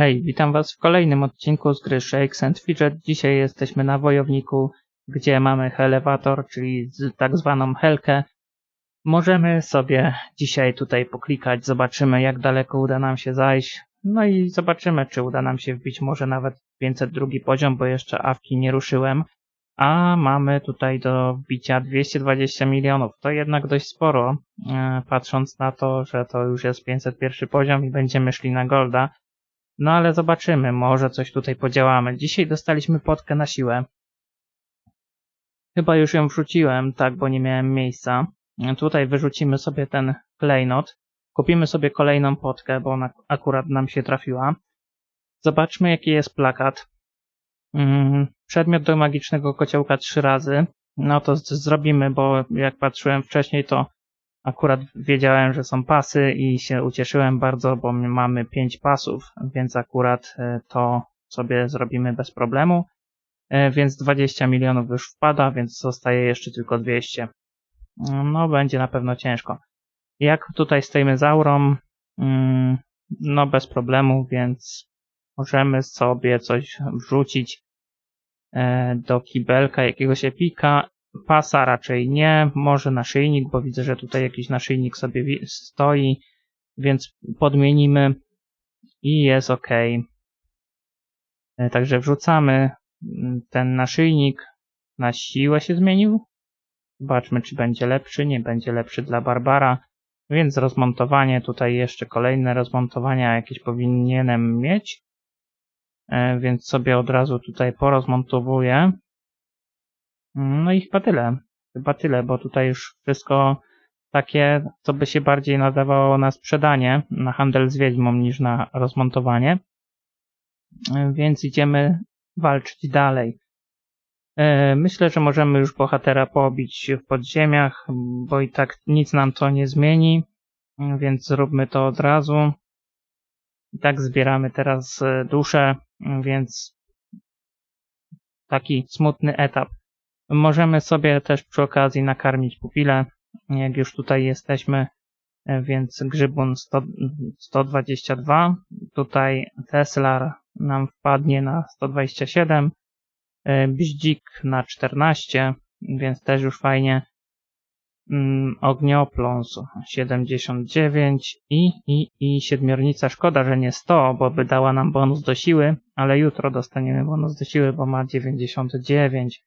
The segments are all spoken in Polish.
Hej, witam Was w kolejnym odcinku z gry Shakes and Fidget. Dzisiaj jesteśmy na Wojowniku, gdzie mamy elewator, czyli tak zwaną helkę. Możemy sobie dzisiaj tutaj poklikać, zobaczymy jak daleko uda nam się zajść. No i zobaczymy, czy uda nam się wbić może nawet 502 poziom, bo jeszcze awki nie ruszyłem. A mamy tutaj do wbicia 220 milionów. To jednak dość sporo, e, patrząc na to, że to już jest 501 poziom i będziemy szli na golda. No ale zobaczymy, może coś tutaj podziałamy. Dzisiaj dostaliśmy potkę na siłę. Chyba już ją wrzuciłem, tak, bo nie miałem miejsca. Tutaj wyrzucimy sobie ten klejnot. Kupimy sobie kolejną potkę, bo ona akurat nam się trafiła. Zobaczmy, jaki jest plakat. Mm, przedmiot do magicznego kociołka trzy razy. No to zrobimy, bo jak patrzyłem wcześniej, to akurat wiedziałem, że są pasy i się ucieszyłem bardzo, bo my mamy pięć pasów, więc akurat e, to sobie zrobimy bez problemu. E, Więc 20 milionów już wpada, więc zostaje jeszcze tylko 200. No, będzie na pewno ciężko. Jak tutaj stoimy z aurą? Mm, No, bez problemu, więc możemy sobie coś wrzucić e, do kibelka jakiegoś epika. Pasa raczej nie, może naszyjnik, bo widzę, że tutaj jakiś naszyjnik sobie stoi, więc podmienimy i jest ok. E, Także wrzucamy mm, ten naszyjnik. Na siłę się zmienił. Zobaczmy, czy będzie lepszy. Nie będzie lepszy dla Barbara. Więc rozmontowanie, tutaj jeszcze kolejne rozmontowania jakieś powinienem mieć. E, Więc sobie od razu tutaj porozmontowuję. No i chyba tyle. Chyba tyle, bo tutaj już wszystko takie, co by się bardziej nadawało na sprzedanie, na handel z wiedźmą niż na rozmontowanie. Więc idziemy walczyć dalej. E, Myślę, że możemy już bohatera pobić w podziemiach, bo i tak nic nam to nie zmieni, więc zróbmy to od razu. I tak zbieramy teraz e, duszę, e, więc taki smutny etap. Możemy sobie też przy okazji nakarmić pupile, jak już tutaj jesteśmy, e, więc Grzybun 100, 122, tutaj Teslar nam wpadnie na 127, e, Bździk na 14, więc też już fajnie. Mm, Ogniopląs 79 i, i, i siedmiornica. Szkoda, że nie 100, bo by dała nam bonus do siły, ale jutro dostaniemy bonus do siły, bo ma 99.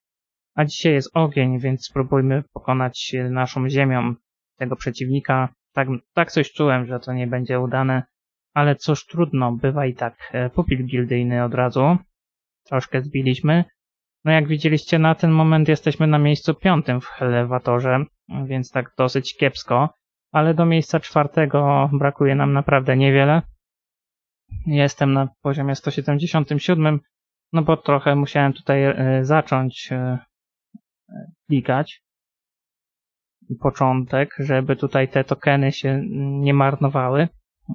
A dzisiaj jest ogień, więc spróbujmy pokonać naszą ziemią tego przeciwnika. Tak, tak coś czułem, że to nie będzie udane, ale cóż trudno, bywa i tak. E, Pupil gildyjny od razu. Troszkę zbiliśmy. No jak widzieliście, na ten moment jesteśmy na miejscu piątym w elewatorze, więc tak dosyć kiepsko, ale do miejsca czwartego brakuje nam naprawdę niewiele. Jestem na poziomie 177, no bo trochę musiałem tutaj e, zacząć e, klikać. Początek, żeby tutaj te tokeny się nie marnowały,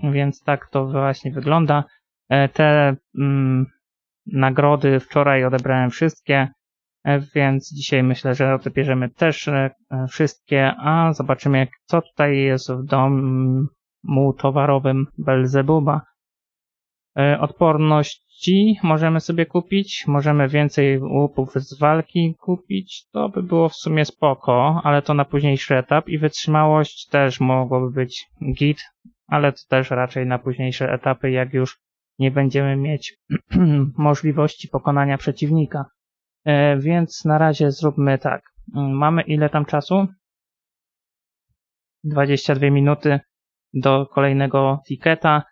więc tak to właśnie wygląda. E, Te mm, nagrody wczoraj odebrałem wszystkie, e, więc dzisiaj myślę, że odbierzemy też e, wszystkie, a zobaczymy jak, co tutaj jest w domu towarowym Belzebuba. E, Możemy sobie kupić, możemy więcej łupów z walki kupić, to by było w sumie spoko, ale to na późniejszy etap i wytrzymałość też mogłoby być git, ale to też raczej na późniejsze etapy, jak już nie będziemy mieć możliwości pokonania przeciwnika. E, więc na razie zróbmy tak. Mm, Mamy ile tam czasu? 22 minuty do kolejnego tiketa.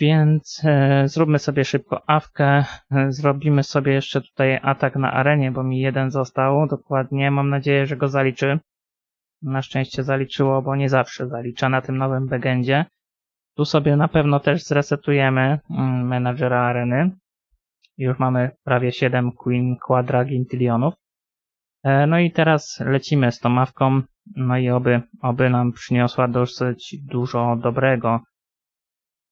Więc e, zróbmy sobie szybko awkę. E, Zrobimy sobie jeszcze tutaj atak na arenie, bo mi jeden został. Dokładnie. Mam nadzieję, że go zaliczy. Na szczęście zaliczyło, bo nie zawsze zalicza na tym nowym bagendzie. Tu sobie na pewno też zresetujemy mm, menadżera areny. Już mamy prawie 7 Queen Quadra Gintillionów. E, No i teraz lecimy z tą mawką. No i oby, oby nam przyniosła dosyć dużo dobrego.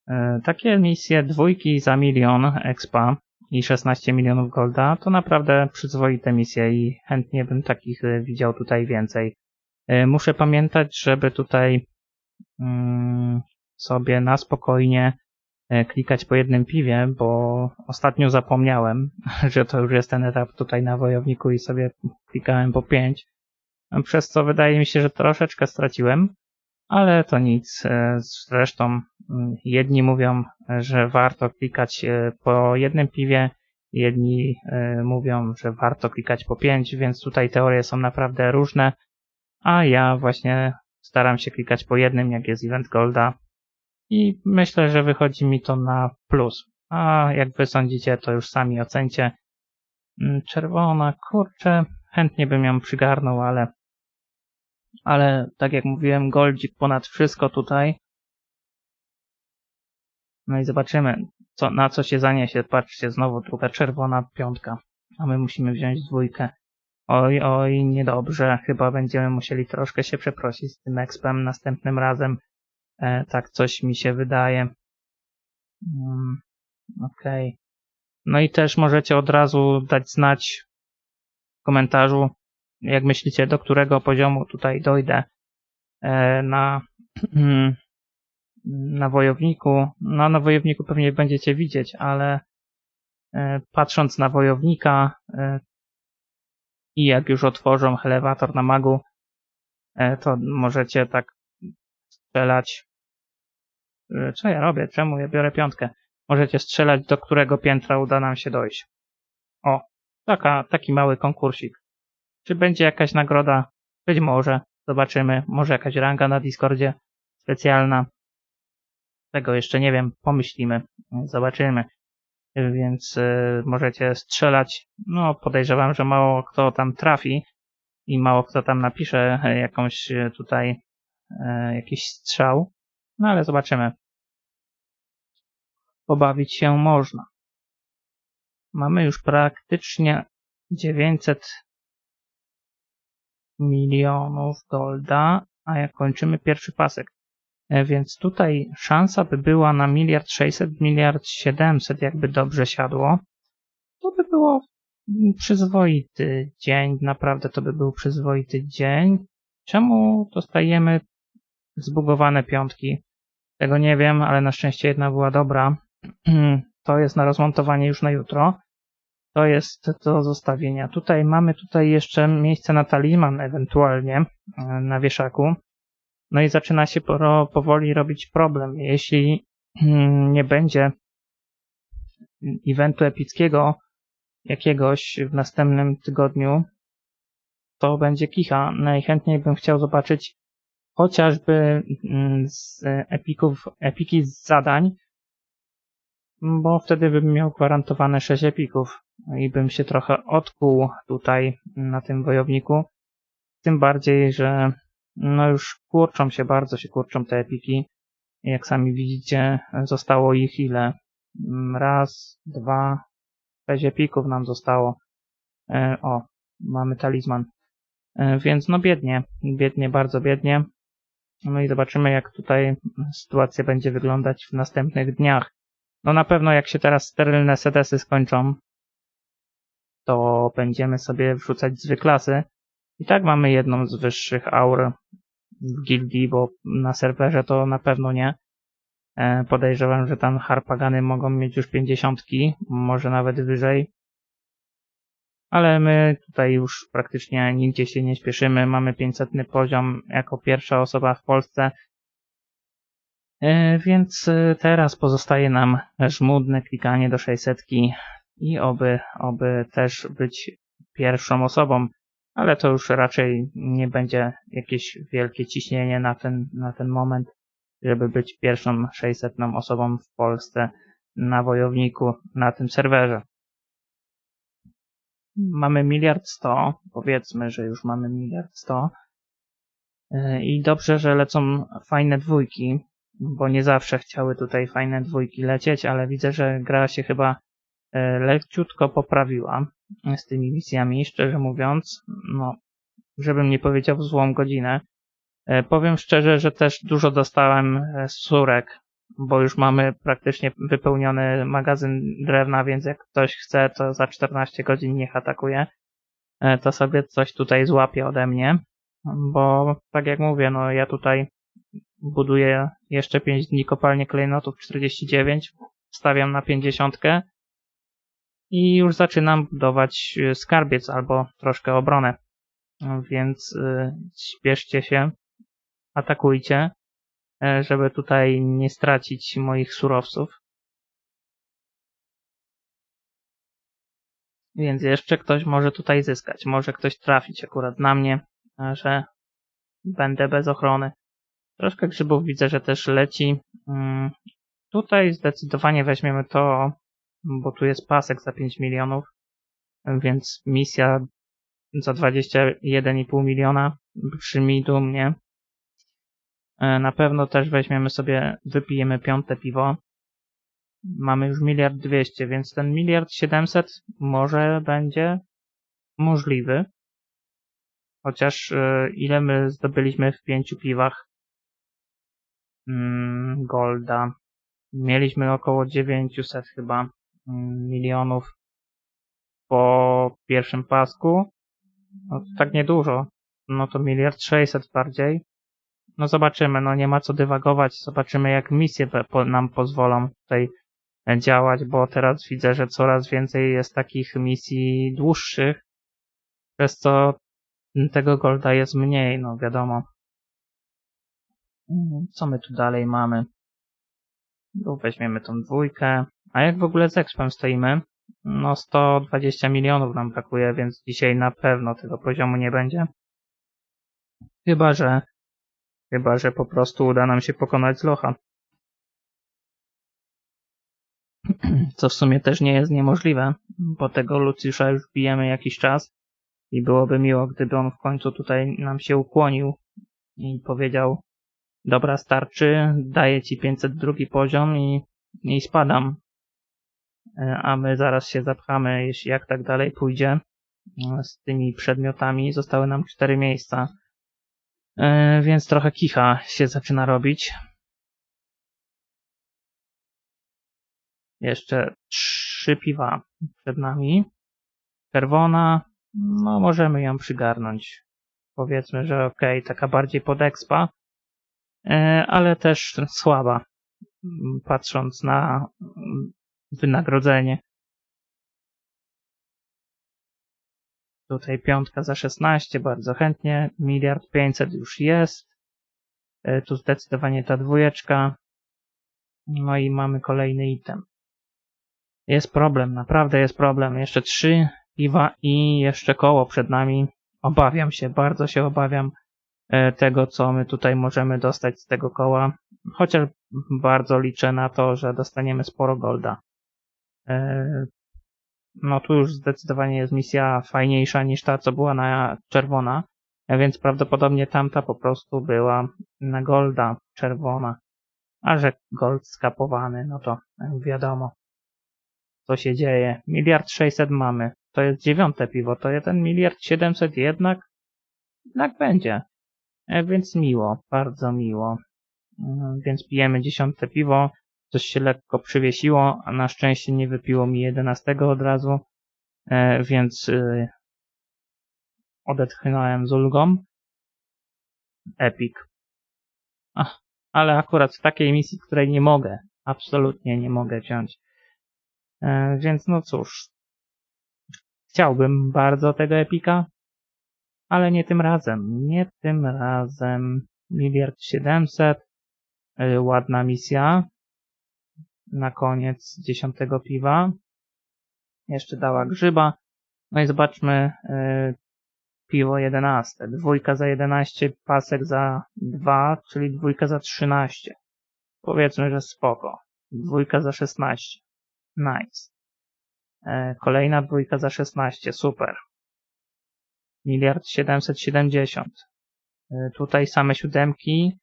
E, Takie misje dwójki za milion expa i 16 milionów golda to naprawdę przyzwoite misje i chętnie bym takich e, widział tutaj więcej. E, Muszę pamiętać, żeby tutaj mm, sobie na spokojnie klikać po jednym piwie, bo ostatnio zapomniałem, że to już jest ten etap tutaj na wojowniku i sobie klikałem po pięć, przez co wydaje mi się, że troszeczkę straciłem, ale to nic. E, zresztą mm, jedni mówią, że warto klikać e, po jednym piwie, jedni mówią, że warto klikać po pięć, więc tutaj teorie są naprawdę różne, a ja właśnie staram się klikać po jednym, jak jest event golda i myślę, że wychodzi mi to na plus. A jak wy sądzicie, to już sami ocencie. Mm, czerwona, kurczę, chętnie bym ją przygarnął, ale ale tak jak mówiłem, goldzik ponad wszystko tutaj. No i zobaczymy, co, na co się zaniesie. Patrzcie, znowu druga czerwona piątka, a my musimy wziąć dwójkę. Oj, oj, niedobrze. Chyba będziemy musieli troszkę się przeprosić z tym expem następnym razem. E, tak coś mi się wydaje. Mm, Okej. Okay. No i też możecie od razu dać znać w komentarzu, jak myślicie, do którego poziomu tutaj dojdę e, na, na wojowniku. No, na wojowniku pewnie będziecie widzieć, ale e, patrząc na wojownika e, i jak już otworzą elewator na magu, to możecie tak strzelać. Co ja robię? Czemu ja biorę piątkę? Możecie strzelać, do którego piętra uda nam się dojść. O, taka, taki mały konkursik. Czy będzie jakaś nagroda? Być może. Zobaczymy. Może jakaś ranga na Discordzie specjalna. Tego jeszcze nie wiem. Pomyślimy. Zobaczymy. Więc y, możecie strzelać. No, podejrzewam, że mało kto tam trafi i mało kto tam napisze jakąś y, tutaj y, jakiś strzał. No ale zobaczymy. Pobawić się można. Mamy już praktycznie 900 milionów golda, a jak kończymy pierwszy pasek. E, więc tutaj szansa by była na miliard 600, miliard 700, jakby dobrze siadło. To by było przyzwoity dzień, naprawdę to by był przyzwoity dzień. Czemu dostajemy zbugowane piątki? Tego nie wiem, ale na szczęście jedna była dobra. To jest na rozmontowanie już na jutro to jest do zostawienia. Tutaj mamy tutaj jeszcze miejsce na talizman ewentualnie e, na wieszaku. No i zaczyna się powoli robić problem. Jeśli mm, nie będzie eventu epickiego jakiegoś w następnym tygodniu, to będzie kicha. Najchętniej bym chciał zobaczyć chociażby mm, z epików, epiki z zadań, bo wtedy bym miał gwarantowane 6 epików i bym się trochę odkuł tutaj na tym wojowniku. Tym bardziej, że no już kurczą się, bardzo się kurczą te epiki. Jak sami widzicie, zostało ich ile? Raz, dwa, sześć epików nam zostało. E, o, mamy talizman. E, więc no biednie, biednie, bardzo biednie. No i zobaczymy, jak tutaj sytuacja będzie wyglądać w następnych dniach. No na pewno jak się teraz sterylne sedesy skończą, to będziemy sobie wrzucać z wyklasy. I tak mamy jedną z wyższych aur w gildii, bo na serwerze to na pewno nie. E, podejrzewam, że tam harpagany mogą mieć już pięćdziesiątki, może nawet wyżej. Ale my tutaj już praktycznie nigdzie się nie śpieszymy. Mamy 500 poziom jako pierwsza osoba w Polsce. E, więc e, teraz pozostaje nam żmudne klikanie do 600 i oby, oby też być pierwszą osobą, ale to już raczej nie będzie jakieś wielkie ciśnienie na ten, na ten moment, żeby być pierwszą 600 osobą w Polsce na wojowniku na tym serwerze. Mamy miliard sto, powiedzmy, że już mamy miliard sto. E, I dobrze, że lecą fajne dwójki, bo nie zawsze chciały tutaj fajne dwójki lecieć, ale widzę, że gra się chyba E, leciutko poprawiła z tymi misjami, szczerze mówiąc, no, żebym nie powiedział w złą godzinę. E, powiem szczerze, że też dużo dostałem e, surek, bo już mamy praktycznie wypełniony magazyn drewna, więc jak ktoś chce, to za 14 godzin niech atakuje, to sobie coś tutaj złapie ode mnie, bo tak jak mówię, no ja tutaj buduję jeszcze 5 dni kopalnię klejnotów 49, stawiam na 50 i już zaczynam budować y, skarbiec albo troszkę obronę. Więc y, śpieszcie się, atakujcie, e, żeby tutaj nie stracić moich surowców. Więc jeszcze ktoś może tutaj zyskać. Może ktoś trafić akurat na mnie, że będę bez ochrony. Troszkę grzybów widzę, że też leci. Mm, tutaj zdecydowanie weźmiemy to, bo tu jest pasek za 5 milionów, więc misja za 21,5 miliona brzmi dumnie. E, na pewno też weźmiemy sobie, wypijemy piąte piwo. Mamy już miliard dwieście, więc ten miliard siedemset może będzie możliwy. Chociaż e, ile my zdobyliśmy w pięciu piwach mm, Golda? Mieliśmy około 900 chyba milionów po pierwszym pasku. No, tak niedużo. No to miliard sześćset bardziej. No zobaczymy, no nie ma co dywagować. Zobaczymy jak misje nam pozwolą tutaj działać, bo teraz widzę, że coraz więcej jest takich misji dłuższych, przez co tego golda jest mniej, no wiadomo. Mhm, co my tu dalej mamy? Tu weźmiemy tą dwójkę. A jak w ogóle z expem stoimy? No 120 milionów nam brakuje, więc dzisiaj na pewno tego poziomu nie będzie. Chyba, że chyba, że po prostu uda nam się pokonać Locha. Co w sumie też nie jest niemożliwe, bo tego Lucjusza już bijemy jakiś czas i byłoby miło, gdyby on w końcu tutaj nam się ukłonił i powiedział dobra starczy, daję ci 502 poziom i, i spadam. E, a my zaraz się zapchamy, jeśli jak tak dalej pójdzie e, z tymi przedmiotami. Zostały nam cztery miejsca, e, więc trochę kicha się zaczyna robić. Jeszcze trzy piwa przed nami. Czerwona, no możemy ją przygarnąć. Powiedzmy, że ok, taka bardziej pod expa, ale też słaba, patrząc na wynagrodzenie. Tutaj piątka za 16, bardzo chętnie. Miliard 500 już jest. E, tu zdecydowanie ta dwójeczka. No i mamy kolejny item. Jest problem, naprawdę jest problem. Jeszcze trzy piwa i jeszcze koło przed nami. Obawiam się, bardzo się obawiam e, tego, co my tutaj możemy dostać z tego koła. Chociaż bardzo liczę na to, że dostaniemy sporo golda. E, no tu już zdecydowanie jest misja fajniejsza niż ta, co była na czerwona, e, więc prawdopodobnie tamta po prostu była na golda czerwona. A że gold skapowany, no to wiadomo, co się dzieje. Miliard sześćset mamy. To jest dziewiąte piwo, to jeden miliard siedemset jednak, jednak będzie. E, więc miło, bardzo miło. Więc pijemy dziesiąte piwo coś się lekko przywiesiło, a na szczęście nie wypiło mi 11 od razu, e, więc e, odetchnąłem z ulgą. Epic. Ach, ale akurat w takiej misji, której nie mogę, absolutnie nie mogę wziąć. E, więc no cóż, chciałbym bardzo tego epika, ale nie tym razem. Nie tym razem. Miliard siedemset. Ładna misja na koniec dziesiątego piwa. Jeszcze dała grzyba. No i zobaczmy yy, piwo jedenaste. Dwójka za jedenaście, pasek za dwa, czyli dwójka za trzynaście. Powiedzmy, że spoko. Dwójka za szesnaście. Nice. Yy, kolejna dwójka za szesnaście. Super. Miliard siedemset siedemdziesiąt. Yy, tutaj same siódemki.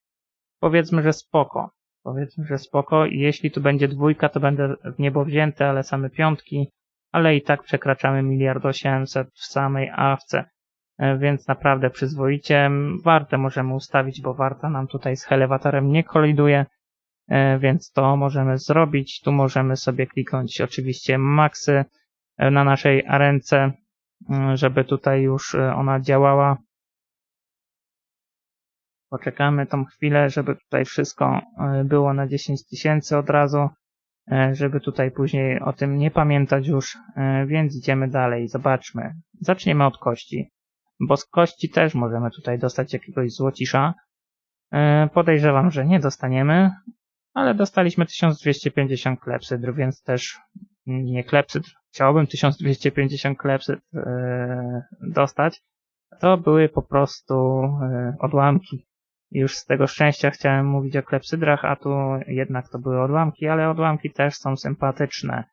Powiedzmy, że spoko. Powiedzmy, że spoko. Jeśli tu będzie dwójka, to będę w niebo wzięty, ale same piątki. Ale i tak przekraczamy miliard osiemset w samej awce. E, więc naprawdę przyzwoicie. Warte możemy ustawić, bo warta nam tutaj z Helewatorem nie koliduje. E, więc to możemy zrobić. Tu możemy sobie kliknąć oczywiście maksy e, na naszej arence, żeby tutaj już ona działała Poczekamy tą chwilę, żeby tutaj wszystko e, było na 10 tysięcy od razu, e, żeby tutaj później o tym nie pamiętać już, e, więc idziemy dalej, zobaczmy. Zaczniemy od kości, bo z kości też możemy tutaj dostać jakiegoś złocisza. Podejrzewam, że nie dostaniemy, ale dostaliśmy 1250 klepsydr, więc też nie klepsydr. Chciałbym 1250 klepsydr dostać. To były po prostu odłamki już z tego szczęścia chciałem mówić o klepsydrach, a tu jednak to były odłamki, ale odłamki też są sympatyczne.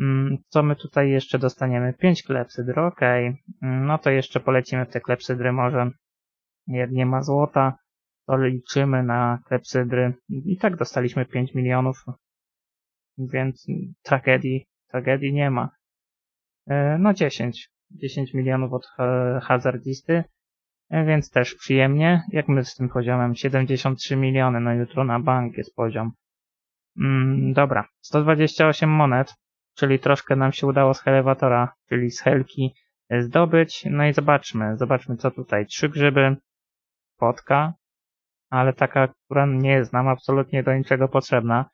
Mm, co my tutaj jeszcze dostaniemy? 5 klepsydr, ok. Mm, no to jeszcze polecimy w te klepsydry może. Jak nie ma złota, to liczymy na klepsydry. I tak dostaliśmy 5 milionów, więc tragedii, tragedii nie ma. E, no 10. 10 milionów od hazardzisty. E, więc też przyjemnie. Jak my z tym poziomem? 73 miliony, no jutro na bank jest poziom. Mm, dobra, 128 monet, czyli troszkę nam się udało z elewatora, czyli z helki e, zdobyć. No i zobaczmy, zobaczmy co tutaj. Trzy grzyby, potka, ale taka, która nie jest nam absolutnie do niczego potrzebna.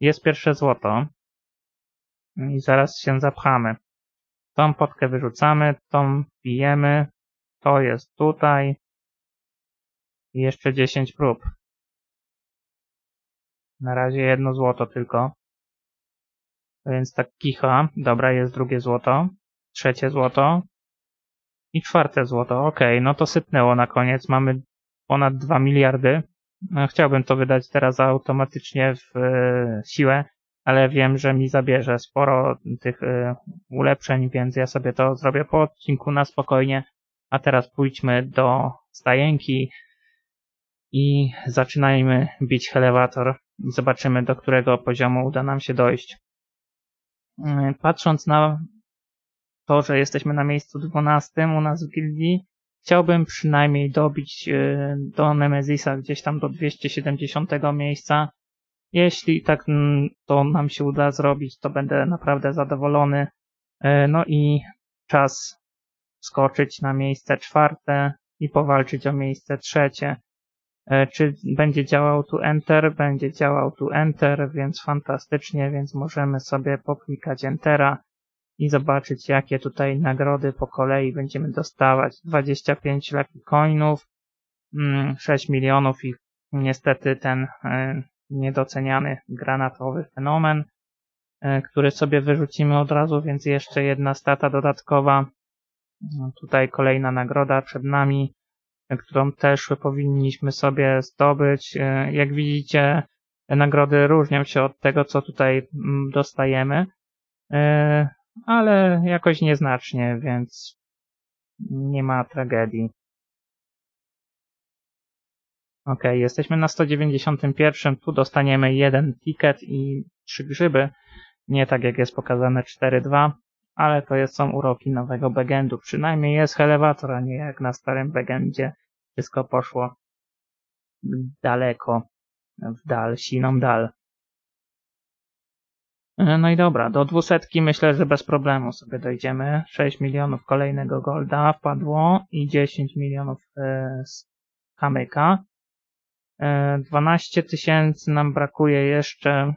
Jest pierwsze złoto i zaraz się zapchamy. Tą potkę wyrzucamy, tą pijemy, to jest tutaj. I jeszcze 10 prób. Na razie jedno złoto tylko. Więc tak kicha. Dobra, jest drugie złoto. Trzecie złoto. I czwarte złoto. Ok, no to sypnęło na koniec. Mamy ponad 2 miliardy. No, chciałbym to wydać teraz automatycznie w e, siłę, ale wiem, że mi zabierze sporo tych e, ulepszeń, więc ja sobie to zrobię po odcinku na spokojnie. A teraz pójdźmy do stajenki i zaczynajmy bić elewator i zobaczymy, do którego poziomu uda nam się dojść. Mm, patrząc na to, że jesteśmy na miejscu 12 u nas w gildii, chciałbym przynajmniej dobić y, do Nemezisa gdzieś tam do 270 miejsca. Jeśli tak to nam się uda zrobić, to będę naprawdę zadowolony. Y, no i czas skoczyć na miejsce czwarte i powalczyć o miejsce trzecie. E, czy będzie działał tu Enter? Będzie działał tu Enter, więc fantastycznie, więc możemy sobie poklikać Entera i zobaczyć, jakie tutaj nagrody po kolei będziemy dostawać. 25 Lucky Coinów, 6 mm, milionów i niestety ten e, niedoceniany granatowy fenomen, e, który sobie wyrzucimy od razu, więc jeszcze jedna stata dodatkowa tutaj kolejna nagroda przed nami, którą też powinniśmy sobie zdobyć. E, jak widzicie, nagrody różnią się od tego, co tutaj mm, dostajemy, e, ale jakoś nieznacznie, więc nie ma tragedii. Ok, jesteśmy na 191, tu dostaniemy jeden ticket i trzy grzyby, nie tak jak jest pokazane 4-2 ale to jest, są uroki nowego backendu. Przynajmniej jest elewator, a nie jak na starym backendzie wszystko poszło daleko, w dal, siną dal. No i dobra, do dwusetki myślę, że bez problemu sobie dojdziemy. 6 milionów kolejnego golda wpadło i 10 milionów e, z kamyka. 12 e, tysięcy nam brakuje jeszcze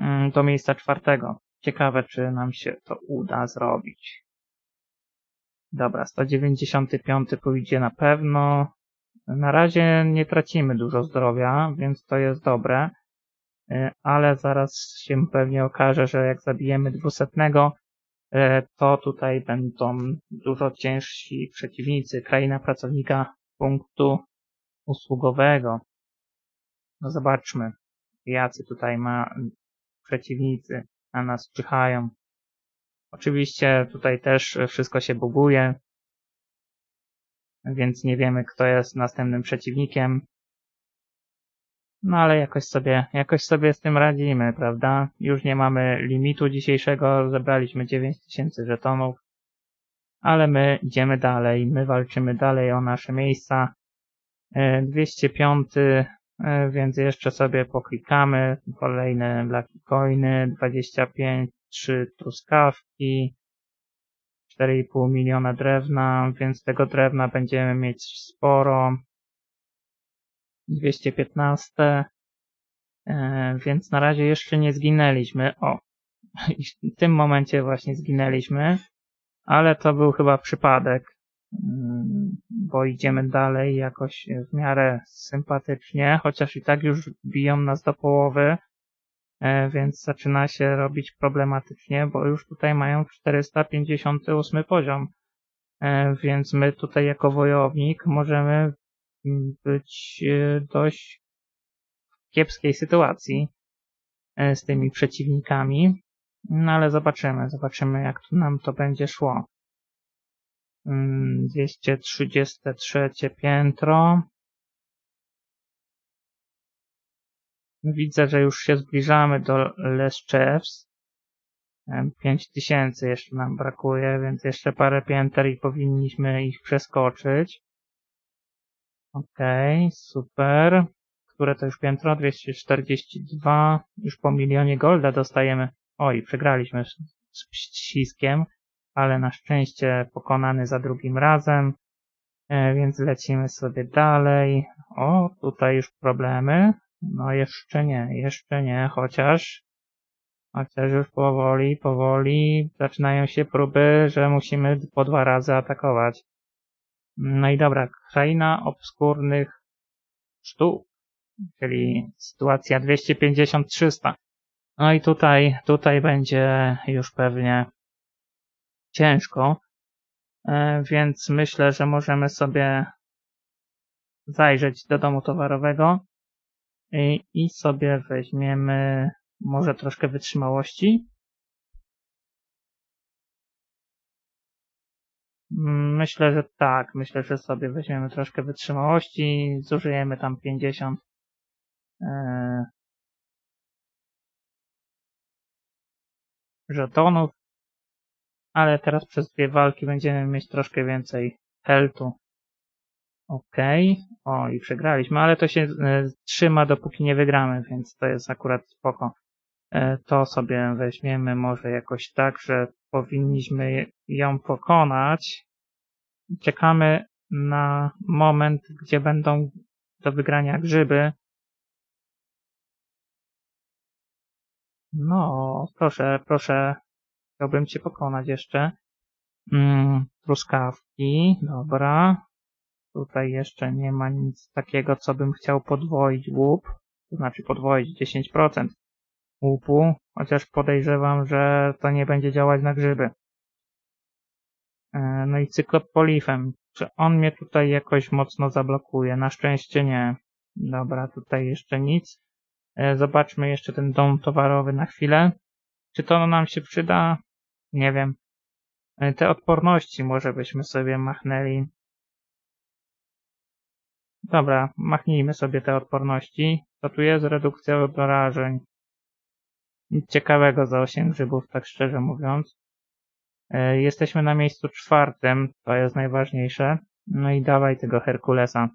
mm, do miejsca czwartego. Ciekawe, czy nam się to uda zrobić. Dobra, 195 pójdzie na pewno. Na razie nie tracimy dużo zdrowia, więc to jest dobre. E, ale zaraz się pewnie okaże, że jak zabijemy dwusetnego, e, to tutaj będą dużo ciężsi przeciwnicy. Kraina pracownika punktu usługowego. No zobaczmy, jacy tutaj ma przeciwnicy na nas czyhają. Oczywiście tutaj też wszystko się buguje, więc nie wiemy kto jest następnym przeciwnikiem. No ale jakoś sobie, jakoś sobie z tym radzimy, prawda? Już nie mamy limitu dzisiejszego, zebraliśmy 9000 żetonów, ale my idziemy dalej, my walczymy dalej o nasze miejsca. 205 E, więc jeszcze sobie poklikamy. Kolejne Lucky Coiny, 25, 3 truskawki, 4,5 miliona drewna, więc tego drewna będziemy mieć sporo. 215, e, więc na razie jeszcze nie zginęliśmy. O, w tym momencie właśnie zginęliśmy, ale to był chyba przypadek, bo idziemy dalej jakoś w miarę sympatycznie, chociaż i tak już biją nas do połowy, e, więc zaczyna się robić problematycznie, bo już tutaj mają 458 poziom, e, więc my tutaj jako wojownik możemy być e, dość w kiepskiej sytuacji z tymi przeciwnikami. No ale zobaczymy, zobaczymy jak nam to będzie szło. 233 mm, piętro. Widzę, że już się zbliżamy do Leszczews. 5000 jeszcze nam brakuje, więc jeszcze parę pięter i powinniśmy ich przeskoczyć. Okej, okay, super. Które to już piętro? 242. Już po milionie golda dostajemy. Oj, przegraliśmy z ściskiem, ale na szczęście pokonany za drugim razem, e, więc lecimy sobie dalej. O, tutaj już problemy. No jeszcze nie, jeszcze nie, chociaż chociaż już powoli, powoli zaczynają się próby, że musimy po dwa razy atakować. No i dobra, kraina obskurnych sztuk, czyli sytuacja 250-300. No i tutaj, tutaj będzie już pewnie ciężko, e, więc myślę, że możemy sobie zajrzeć do domu towarowego i, i sobie weźmiemy może troszkę wytrzymałości. Myślę, że tak. Myślę, że sobie weźmiemy troszkę wytrzymałości. Zużyjemy tam 50 żetonów, ale teraz przez dwie walki będziemy mieć troszkę więcej heltu. Okej, okay. o i przegraliśmy, ale to się e, trzyma dopóki nie wygramy, więc to jest akurat spoko. E, to sobie weźmiemy może jakoś tak, że powinniśmy ją pokonać. Czekamy na moment, gdzie będą do wygrania grzyby, No, proszę, proszę. Chciałbym cię pokonać jeszcze. Mm, truskawki, dobra. Tutaj jeszcze nie ma nic takiego, co bym chciał podwoić łup. To znaczy podwoić 10% łupu, chociaż podejrzewam, że to nie będzie działać na grzyby. E, no i cyklop polifem. Czy on mnie tutaj jakoś mocno zablokuje? Na szczęście nie. Dobra, tutaj jeszcze nic. E, zobaczmy jeszcze ten dom towarowy na chwilę. Czy to nam się przyda? Nie wiem. Te odporności może byśmy sobie machnęli. Dobra, machnijmy sobie te odporności. Co tu jest? Redukcja obrażeń. Nic ciekawego za 8 grzybów, tak szczerze mówiąc. E, jesteśmy na miejscu czwartym, to jest najważniejsze. No i dawaj tego Herkulesa.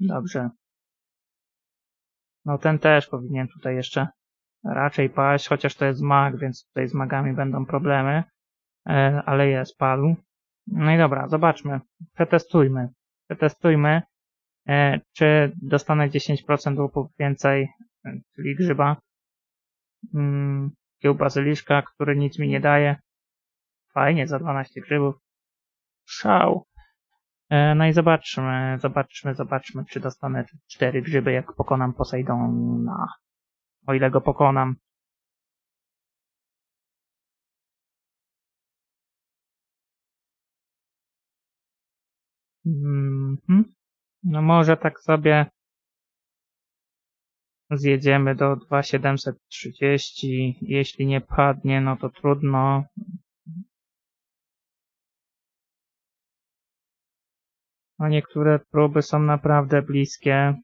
Dobrze. No ten też powinien tutaj jeszcze raczej paść, chociaż to jest mag, więc tutaj z magami będą problemy. E, ale jest, padł. No i dobra, zobaczmy. Przetestujmy. Przetestujmy, e, czy dostanę 10% łupów więcej, e, czyli grzyba. Mm, kieł bazyliszka, który nic mi nie daje. Fajnie, za 12 grzybów. Szał. No i zobaczmy, zobaczmy, zobaczmy, czy dostanę cztery grzyby, jak pokonam Poseidona. O ile go pokonam. Mm -hmm. No może tak sobie zjedziemy do 2730. Jeśli nie padnie, no to trudno. a niektóre próby są naprawdę bliskie.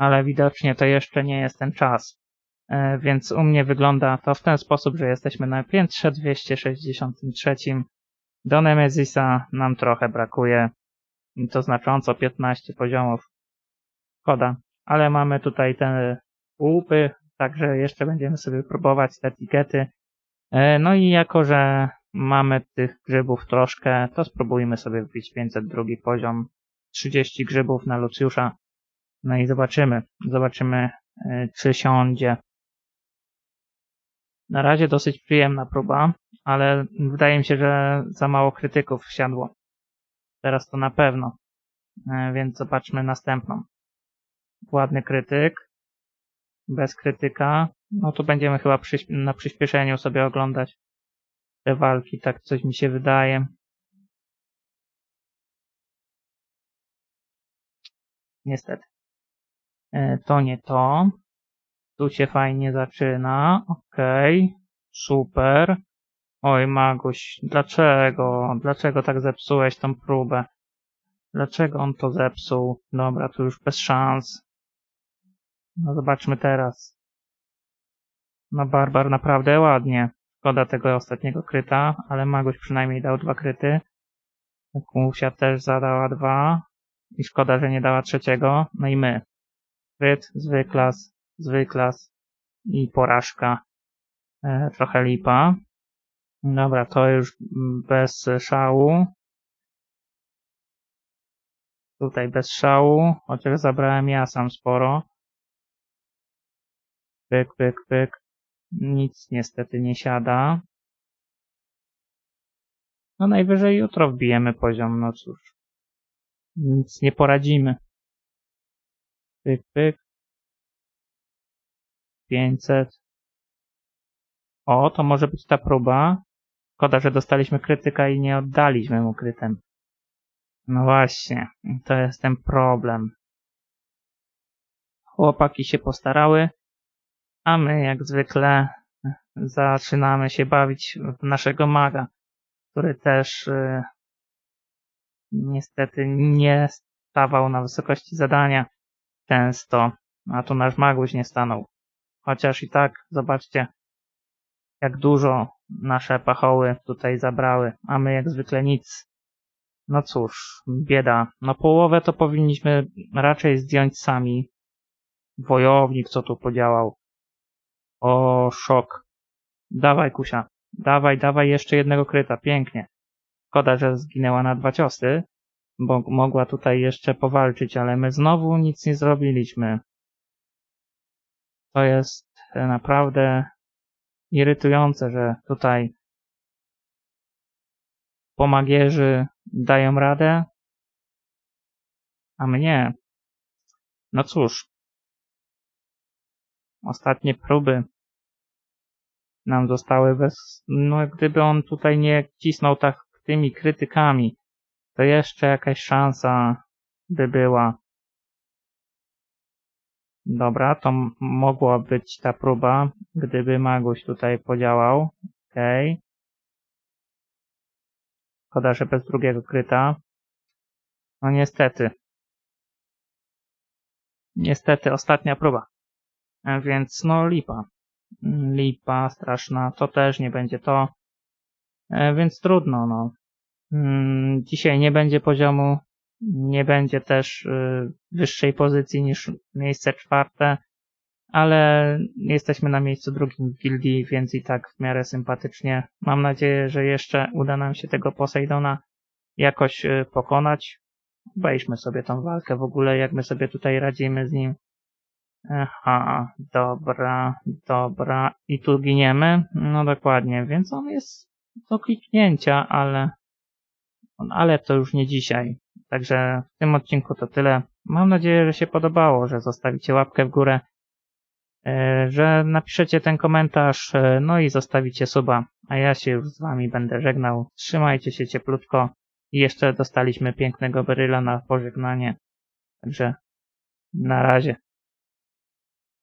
Ale widocznie to jeszcze nie jest ten czas. E, więc u mnie wygląda to w ten sposób, że jesteśmy na piętrze 263. Do Nemezisa nam trochę brakuje. To znacząco 15 poziomów. Szkoda. Ale mamy tutaj te łupy, także jeszcze będziemy sobie próbować te etykiety. E, no i jako, że mamy tych grzybów troszkę, to spróbujmy sobie wbić 502 poziom. 30 grzybów na Lucjusza. No i zobaczymy. Zobaczymy, y, czy siądzie. Na razie dosyć przyjemna próba, ale wydaje mi się, że za mało krytyków wsiadło. Teraz to na pewno. Y, więc zobaczmy następną. Ładny krytyk. Bez krytyka. No to będziemy chyba na przyspieszeniu sobie oglądać te walki, tak coś mi się wydaje. Niestety. E, to nie to. Tu się fajnie zaczyna. Okay. Super. Oj, Maguś, dlaczego? Dlaczego tak zepsułeś tą próbę? Dlaczego on to zepsuł? Dobra, tu już bez szans. No zobaczmy teraz. No Barbar naprawdę ładnie. Szkoda tego ostatniego kryta, ale Maguś przynajmniej dał dwa kryty. Kusia też zadała dwa. I szkoda, że nie dała trzeciego. No i my. Kryt, zwyklas, zwyklas i porażka. E, trochę lipa. Dobra, to już bez szału. Tutaj bez szału, chociaż zabrałem ja sam sporo. Pyk, pyk, pyk. Nic niestety nie siada. No najwyżej jutro wbijemy poziom, no cóż. Nic nie poradzimy. Pyk, pyk. 500. O, to może być ta próba. Szkoda, że dostaliśmy krytyka i nie oddaliśmy mu krytem. No właśnie, to jest ten problem. Chłopaki się postarały, a my jak zwykle zaczynamy się bawić w naszego maga, który też y, niestety nie stawał na wysokości zadania często, a tu nasz maguś nie stanął. Chociaż i tak, zobaczcie, jak dużo nasze pachoły tutaj zabrały, a my jak zwykle nic. No cóż, bieda. No połowę to powinniśmy raczej zdjąć sami. Wojownik, co tu podziałał. O, szok. Dawaj, Kusia. Dawaj, dawaj jeszcze jednego kryta. Pięknie. Szkoda, że zginęła na dwa ciosy, bo mogła tutaj jeszcze powalczyć, ale my znowu nic nie zrobiliśmy. To jest naprawdę irytujące, że tutaj pomagierzy dają radę, a mnie. No cóż, ostatnie próby nam zostały bez... No gdyby on tutaj nie cisnął tak tymi krytykami, to jeszcze jakaś szansa by była. Dobra, to mogła być ta próba, gdyby Maguś tutaj podziałał. Okej. Okay. Szkoda, że bez drugiego kryta. No niestety. Niestety ostatnia próba. E, więc no lipa. Lipa straszna. To też nie będzie to. E, więc trudno, no. Mm, dzisiaj nie będzie poziomu. Nie będzie też y, wyższej pozycji niż miejsce czwarte. Ale jesteśmy na miejscu drugim w gildii, więc i tak w miarę sympatycznie. Mam nadzieję, że jeszcze uda nam się tego Poseidona jakoś y, pokonać. Wejdźmy sobie tą walkę w ogóle, jak my sobie tutaj radzimy z nim. Aha, dobra, dobra. I tu giniemy? No dokładnie, więc on jest do kliknięcia, ale, ale to już nie dzisiaj. Także w tym odcinku to tyle. Mam nadzieję, że się podobało, że zostawicie łapkę w górę, e, że napiszecie ten komentarz, e, no i zostawicie suba. A ja się już z wami będę żegnał. Trzymajcie się cieplutko. I jeszcze dostaliśmy pięknego beryla na pożegnanie. Także na razie.